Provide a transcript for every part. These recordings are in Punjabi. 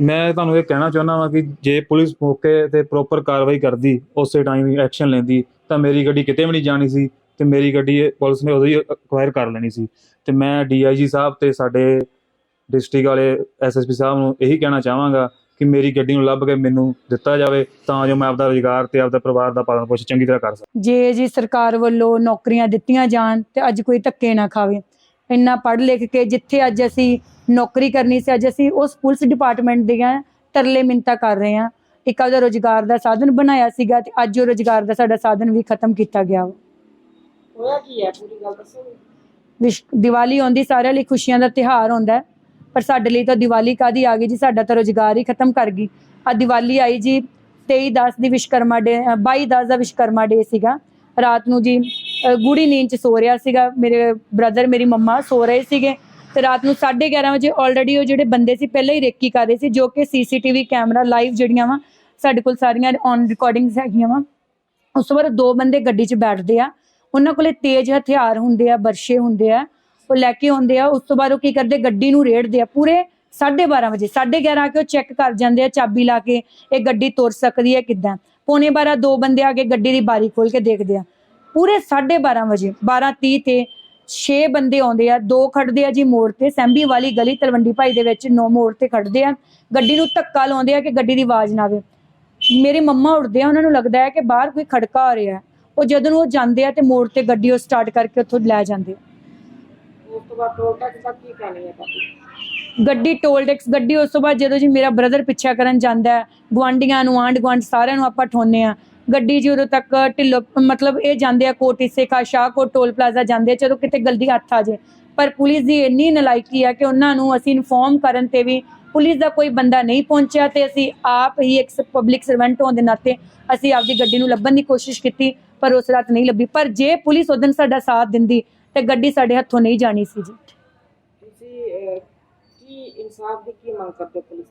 ਮੈਂ ਤੁਹਾਨੂੰ ਇਹ ਕਹਿਣਾ ਚਾਹੁੰਦਾ ਵਾਂ ਕਿ ਜੇ ਪੁਲਿਸ ਮੌਕੇ ਤੇ ਪ੍ਰੋਪਰ ਕਾਰਵਾਈ ਕਰਦੀ, ਉਸੇ ਟਾਈਮ ਐਕਸ਼ਨ ਲੈਂਦੀ, ਤਾਂ ਮੇਰੀ ਗੱਡੀ ਕਿਤੇ ਵੀ ਨਹੀਂ ਜਾਣੀ ਸੀ ਤੇ ਮੇਰੀ ਗੱਡੀ ਇਹ ਪੁਲਿਸ ਨੇ ਉਦੋਂ ਹੀ ਅਕਵਾਇਰ ਕਰ ਲੈਣੀ ਸੀ। ਤੇ ਮੈਂ ਡੀਆਈਜੀ ਸਾਹਿਬ ਤੇ ਸਾਡੇ ਡਿਸਟ੍ਰਿਕਟ ਵਾਲੇ ਐਸਐਸਪੀ ਸਾਹਿਬ ਨੂੰ ਇਹੀ ਕਹਿਣਾ ਚਾਹਾਂਗਾ ਕਿ ਮੇਰੀ ਗੱਡੀ ਨੂੰ ਲੱਭ ਕੇ ਮੈਨੂੰ ਦਿੱਤਾ ਜਾਵੇ ਤਾਂ ਜੋ ਮੈਂ ਆਪਦਾ ਰੁਜ਼ਗਾਰ ਤੇ ਆਪਦਾ ਪਰਿਵਾਰ ਦਾ ਪਾਲਣ ਪੋਸ਼ਣ ਚੰਗੀ ਤਰ੍ਹਾਂ ਕਰ ਸਕਾਂ। ਜੇ ਜੀ ਸਰਕਾਰ ਵੱਲੋਂ ਨੌਕਰੀਆਂ ਦਿੱਤੀਆਂ ਜਾਣ ਤੇ ਅੱਜ ਕੋਈ ਧੱਕੇ ਨਾ ਖਾਵੇ ਇੰਨਾ ਪੜ੍ਹ ਲਿਖ ਕੇ ਜਿੱਥੇ ਅੱਜ ਅਸੀਂ ਨੌਕਰੀ ਕਰਨੀ ਸੀ ਅੱਜ ਅਸੀਂ ਉਸ ਪੁਲਿਸ ਡਿਪਾਰਟਮੈਂਟ ਦੀਆਂ ਤਰਲੇ ਮਿੰਤਾ ਕਰ ਰਹੇ ਹਾਂ। ਇੱਕ ਆਪਦਾ ਰੋਜ਼ਗਾਰ ਦਾ ਸਾਧਨ ਬਣਾਇਆ ਸੀਗਾ ਤੇ ਅੱਜ ਉਹ ਰੋਜ਼ਗਾਰ ਦਾ ਸਾਡਾ ਸਾਧਨ ਵੀ ਖਤਮ ਕੀਤਾ ਗਿਆ ਹੋਇਆ ਕੀ ਹੈ? ਪੂਰੀ ਗੱਲ ਦੱਸੋ ਦੀਵਾਲੀ ਆਉਂਦੀ ਸਾਰਿਆਂ ਲਈ ਖੁਸ਼ੀਆਂ ਦਾ ਤਿਉਹਾਰ ਹੁੰਦਾ ਪਰ ਸਾਡੇ ਲਈ ਤਾਂ ਦੀਵਾਲੀ ਕਾਦੀ ਆ ਗਈ ਜੀ? ਸਾਡਾ ਤਾਂ ਰੋਜ਼ਗਾਰ ਹੀ ਖਤਮ ਕਰ ਗਈ। ਆ ਦੀਵਾਲੀ ਆਈ ਜੀ 23 10 ਦੀ ਵਿਸ਼ਕਰਮਾ ਡੇ 22 10 ਦਾ ਵਿਸ਼ਕਰਮਾ ਡੇ ਸੀਗਾ। ਰਾਤ ਨੂੰ ਜੀ ਗੂੜੀ ਨੀਂਦ ਚ ਸੋ ਰਿਹਾ ਸੀਗਾ। ਮੇਰੇ ਬ੍ਰਦਰ ਮੇਰੀ ਮੰਮਾ ਸੋ ਰਹੇ ਸੀਗੇ। ਤੇ ਰਾਤ ਨੂੰ 11:30 ਵਜੇ ਆਲਰੇਡੀ ਉਹ ਜਿਹੜੇ ਬੰਦੇ ਸੀ, ਪਹਿਲਾਂ ਹੀ ਰੇਕੀ ਕਰ ਰਹੇ ਸੀ, ਜੋ ਕਿ ਸੀਸੀਟੀਵੀ ਕੈਮਰਾ ਲਾਈਵ ਜਿਹੜੀਆਂ ਵਾ, ਸਾਡੇ ਕੋਲ ਸਾਰੀਆਂ ਔਨ ਰਿਕਾਰਡਿੰਗਸ ਹੈਗੀਆਂ ਵਾ। ਉਸ ਤੋਂ ਬਾਅਦ ਦੋ ਬੰਦੇ ਗੱਡੀ 'ਚ ਬੈਠਦੇ ਆ। ਉਹਨਾਂ ਕੋਲੇ ਤੇਜ਼ ਹਥਿਆਰ ਹੁੰਦੇ ਆ, ਬਰਸ਼ੇ ਹੁੰਦੇ ਆ, ਉਹ ਲੈ ਕੇ ਆਉਂਦੇ ਆ। ਉਸ ਤੋਂ ਬਾਅਦ ਉਹ ਕੀ ਕਰਦੇ, ਗੱਡੀ ਨੂੰ ਰੇੜਦੇ ਆ। ਪੂਰੇ 12:30 ਵਜੇ 11:30 ਆ ਕੇ ਉਹ ਚੈੱਕ ਕਰ ਜਾਂਦੇ ਆ, ਚਾਬੀ ਲਾ ਕੇ ਇਹ ਗੱਡੀ ਤੁਰ ਸਕਦੀ ਹੈ ਕਿੱਦਾਂ। ਪੌਣੇ 12 ਦੋ ਬੰਦੇ ਆ ਕੇ ਗੱਡੀ ਦੀ ਬਾਰੀ ਖੋਲ ਕੇ ਦੇਖਦੇ ਆ। ਪੂਰੇ 12:30 ਵਜੇ 12:30 ਤੇ 6 ਬੰਦੇ ਆਉਂਦੇ ਆ ਦੋ ਖੜਦੇ ਆ ਜੀ ਮੋੜ ਤੇ ਸੈਂਬੀ ਵਾਲੀ ਗਲੀ ਤਲਵੰਡੀ ਭਾਈ ਦੇ ਵਿੱਚ ਨੋ ਮੋੜ ਤੇ ਖੜਦੇ ਆ ਗੱਡੀ ਨੂੰ ਧੱਕਾ ਲਾਉਂਦੇ ਆ ਕਿ ਗੱਡੀ ਦੀ ਆਵਾਜ਼ ਨਾ ਆਵੇ ਮੇਰੇ ਮੰਮਾ ਉੱਠਦੇ ਆ ਉਹਨਾਂ ਨੂੰ ਲੱਗਦਾ ਹੈ ਕਿ ਬਾਹਰ ਕੋਈ ਖੜਕਾ ਆ ਰਿਹਾ। ਉਹ ਜਦੋਂ ਉਹ ਜਾਂਦੇ ਆ ਤੇ ਮੋੜ ਤੇ ਗੱਡੀ ਉਹ ਸਟਾਰਟ ਕਰਕੇ ਉੱਥੋਂ ਲੈ ਜਾਂਦੇ ਆ। ਉਸ ਤੋਂ ਬਾਅਦ ਟੋਲ ਟੈਕਸ ਦਾ ਕੀ ਕਹਾਣੀ ਹੈ ਤੁਹਾਡੀ ਗੱਡੀ ਟੋਲ ਟੈਕਸ ਗੱਡੀ ਉਸ ਤੋਂ ਬਾਅਦ ਜਦੋਂ ਜੀ ਮੇਰਾ ਬ੍ਰਦਰ ਪਿੱਛਾ ਕਰਨ ਜਾਂਦਾ ਹੈ ਗਵਾਂਡੀਆਂ ਨੂੰ ਆਂਢ ਗੁਆਂਢ ਸਾਰਿਆਂ ਨੂੰ ਆਪਾਂ ਠੋਨੇ ਆ ਗੱਡੀ ਜੀ ਉਦੋਂ ਤੱਕ ਢਿੱਲੋ ਮਤਲਬ ਇਹ ਜਾਂਦੇ ਆ ਕੋਟੀ ਸੇਖਾ ਸ਼ਾਹਕੋਟ ਟੋਲ ਪਲਾਜ਼ਾ ਜਾਂਦੇ ਆ ਜਦੋਂ ਕਿਤੇ ਗਲਤੀ ਹੱਥ ਆ ਜੇ। ਪਰ ਪੁਲਿਸ ਦੀ ਇੰਨੀ ਨਲਾਇਕੀ ਆ ਕਿ ਉਹਨਾਂ ਨੂੰ ਅਸੀਂ ਇਨਫੋਰਮ ਕਰਨ ਤੇ ਵੀ ਪੁਲਿਸ ਦਾ ਕੋਈ ਬੰਦਾ ਨਹੀਂ ਪਹੁੰਚਿਆ ਤੇ ਅਸੀਂ ਆਪ ਹੀ ਇੱਕ ਪਬਲਿਕ ਸਰਵੈਂਟ ਹੋਣ ਦੇ ਨਾਤੇ ਅਸੀਂ ਆਪਦੀ ਗੱਡੀ ਨੂੰ ਲੱਭਣ ਦੀ ਕੋਸ਼ਿਸ਼ ਕੀਤੀ ਪਰ ਉਸ ਰਾਤ ਨਹੀਂ ਲੱਭੀ। ਪਰ ਜੇ ਪੁਲਿਸ ਉਦੋਂ ਸਾਡਾ ਸਾਥ ਦਿੰਦੀ ਤੇ ਗੱਡੀ ਸਾਡੇ ਹੱਥੋਂ ਨਹੀਂ ਜਾਣੀ ਸੀ ਜੀ। ਤੁਸੀਂ ਕੀ ਇਨਸਾਫ ਦੀ ਕੀ ਮੰਗ ਕਰਦੇ ਪੁਲਿਸ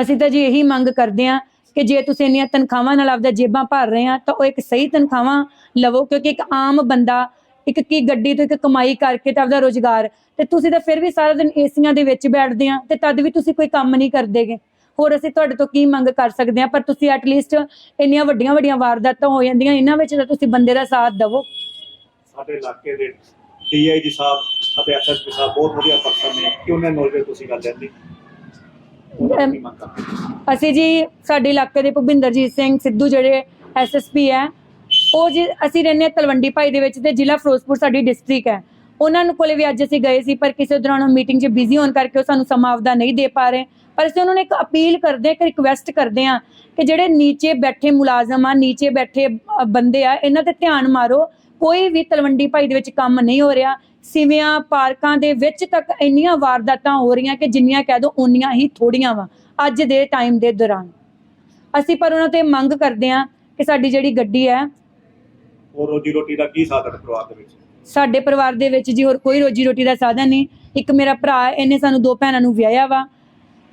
ਅਸੀਂ ਤਾਂ ਜੀ ਇਹੀ ਮੰਗ ਕਰਦੇ ਹਾਂ ਕਿ ਜੇ ਤੁਸੀਂ ਇੰਨੀਆਂ ਤਨਖਾਹਾਂ ਨਾਲ ਆਪਦਾ ਜੇਬਾਂ ਭਰ ਰਹੇ ਆ, ਤਾਂ ਉਹ ਇੱਕ ਸਹੀ ਤਨਖਾਹਾਂ ਲਵੋ, ਕਿਉਂਕਿ ਇੱਕ ਆਮ ਬੰਦਾ, ਇੱਕ ਕੀ ਗੱਡੀ ਤੋਂ ਇੱਕ ਕਮਾਈ ਕਰਕੇ ਤਾਂ ਆਪਦਾ ਰੋਜ਼ਗਾਰ, ਤੇ ਤੁਸੀਂ ਤਾਂ ਫਿਰ ਵੀ ਸਾਰਾ ਦਿਨ ਏਸੀਆਂ ਦੇ ਵਿੱਚ ਬੈਠਦੇ ਆ, ਤੇ ਤਦ ਵੀ ਤੁਸੀਂ ਕੋਈ ਕੰਮ ਨਹੀਂ ਕਰਦੇਗੇ। ਹੋਰ ਅਸੀਂ ਤੁਹਾਡੇ ਤੋਂ ਕੀ ਮੰਗ ਕਰ ਸਕਦੇ ਆ? ਪਰ ਤੁਸੀਂ ਐਟਲੀਸਟ ਇੰਨੀਆਂ ਵੱਡੀਆਂ ਵੱਡੀਆਂ ਵਾਰਦਾਤਾਂ ਹੋ ਜਾਂਦੀਆਂ, ਇਹਨਾਂ ਵਿੱਚ ਤਾਂ ਤੁਸੀਂ ਬੰਦੇ ਦਾ ਸਾਥ ਦਿਵੋ। ਸਾਡੇ ਇਲਾਕੇ ਦੇ ਡੀਆਈਜੀ ਸਾਹਿਬ ਅਤੇ ਐਸਐਸਪੀ ਸਾਹਿਬ ਬਹੁਤ ਵਧੀਆ ਪਰਸਨ ਨੇ ਕਿ ਉਹਨਾਂ ਨੌਲੇਜ ਤੁਸੀਂ ਗੱਲ ਲੈਂਦੀ ਉਹਨਾਂ ਦੀ ਮੰਗ ਕਰਦੇ ਹੋ। ਅਸੀਂ ਜੀ ਸਾਡੇ ਇਲਾਕੇ ਦੇ ਭੁਪਿੰਦਰਜੀਤ ਸਿੰਘ ਸਿੱਧੂ ਜਿਹੜੇ ਐਸਐਸਪੀ ਹੈ, ਉਹ ਜੀ ਅਸੀਂ ਰਹਿੰਦੇ ਹਾਂ ਤਲਵੰਡੀ ਭਾਈ ਦੇ ਵਿੱਚ ਤੇ ਜ਼ਿਲ੍ਹਾ ਫਿਰੋਜ਼ਪੁਰ ਸਾਡੀ ਡਿਸਟ੍ਰਿਕਟ ਹੈ। ਉਹਨਾਂ ਨੂੰ ਕੋਲੇ ਵੀ ਅੱਜ ਅਸੀਂ ਗਏ ਸੀ, ਪਰ ਕਿਸੇ ਦੌਰਾਨ ਉਹ ਮੀਟਿੰਗ 'ਚ ਬਿਜ਼ੀ ਹੋਣ ਕਰਕੇ ਉਹ ਸਾਨੂੰ ਸਮਾਂ ਆਪਦਾ ਨਹੀਂ ਦੇ ਪਾ ਰਹੇ। ਪਰ ਅਸੀਂ ਉਹਨਾਂ ਨੂੰ ਇੱਕ ਅਪੀਲ ਕਰਦੇ ਹਾਂ, ਇੱਕ ਰਿਕਵੈਸਟ ਕਰਦੇ ਹਾਂ ਕਿ ਜਿਹੜੇ ਨੀਚੇ ਬੈਠੇ ਮੁਲਾਜ਼ਮ ਆ, ਨੀਚੇ ਬੈਠੇ ਬੰਦੇ ਆ, ਇਹਨਾਂ ਤੇ ਧਿਆਨ ਮਾਰੋ ਕੋਈ ਵੀ ਤਲਵੰਡੀ ਭਾਈ ਦੇ ਵਿੱਚ ਕੰਮ ਨਹੀਂ ਹੋ ਰਿਹਾ ਸਿਵਿਆਂ ਪਾਰਕਾਂ ਦੇ ਵਿੱਚ ਤੱਕ ਇੰਨੀਆਂ ਵਾਰਦਾਤਾਂ ਹੋ ਰਹੀਆਂ ਕਿ ਜਿੰਨੀਆਂ ਕਹਿ ਦੋ ਉਨੀਆਂ ਹੀ ਥੋੜੀਆਂ ਵਾ ਅੱਜ ਦੇ ਟਾਈਮ ਦੇ ਦੌਰਾਨ। ਅਸੀਂ ਪਰ ਉਹਨਾਂ ਤੇ ਮੰਗ ਕਰਦੇ ਹਾਂ ਕਿ ਸਾਡੀ ਜਿਹੜੀ ਗੱਡੀ ਹੈ ਹੋਰ ਰੋਜੀ ਰੋਟੀ ਦਾ ਕੀ ਸਾਧਨ ਪਰਿਵਾਰ ਦੇ ਵਿੱਚ? ਸਾਡੇ ਪਰਿਵਾਰ ਦੇ ਵਿੱਚ ਜੀ ਹੋਰ ਕੋਈ ਰੋਜੀ ਰੋਟੀ ਦਾ ਸਾਧਨ ਨਹੀਂ। ਇੱਕ ਮੇਰਾ ਭਰਾ ਇਹਨੇ ਸਾਨੂੰ ਦੋ ਭੈਣਾਂ ਨੂੰ ਵਿਆਹਿਆ ਵਾ।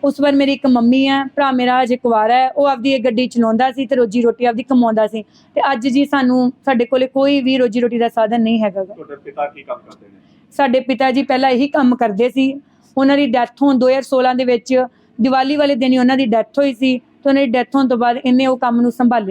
ਉਸ ਵਾਰ ਮੇਰੀ ਇੱਕ ਮੰਮੀ ਹੈ ਭਰਾ ਮੇਰਾ ਅਜੇ ਕੁਵਾਰਾ ਹੈ ਉਹ ਆਪਦੀ ਇਹ ਗੱਡੀ ਚਲਾਉਂਦਾ ਸੀ ਤੇ ਰੋਜੀ ਰੋਟੀ ਆਪਦੀ ਕਮਾਉਂਦਾ ਸੀ ਤੇ ਅੱਜ ਜੀ ਸਾਨੂੰ ਸਾਡੇ ਕੋਲੇ ਕੋਈ ਵੀ ਰੋਜੀ ਰੋਟੀ ਦਾ ਸਾਧਨ ਨਹੀਂ ਹੈਗਾ ਗਾ। ਤੁਹਾਡੇ ਪਿਤਾ ਕੀ ਕੰਮ ਕਰਦੇ ਨੇ ਸਾਡੇ ਪਿਤਾ ਜੀ ਪਹਿਲਾਂ ਇਹੀ ਕੰਮ ਕਰਦੇ ਸੀ ਉਹਨਾਂ ਦੀ ਡੈਥ ਹੋਣ 2016 ਦੇ ਵਿੱਚ ਦੀਵਾਲੀ ਵਾਲੇ ਦਿਨ ਹੀ ਉਹਨਾਂ ਦੀ ਡੈਥ ਹੋਈ ਸੀ ਤੇ ਉਹਨਾਂ ਦੀ ਡੈਥ ਹੋਣ ਤੋਂ ਬਾਅਦ ਇਹਨੇ ਉਹ ਕੰਮ ਨੂੰ ਸੰਭਾਲਿਆ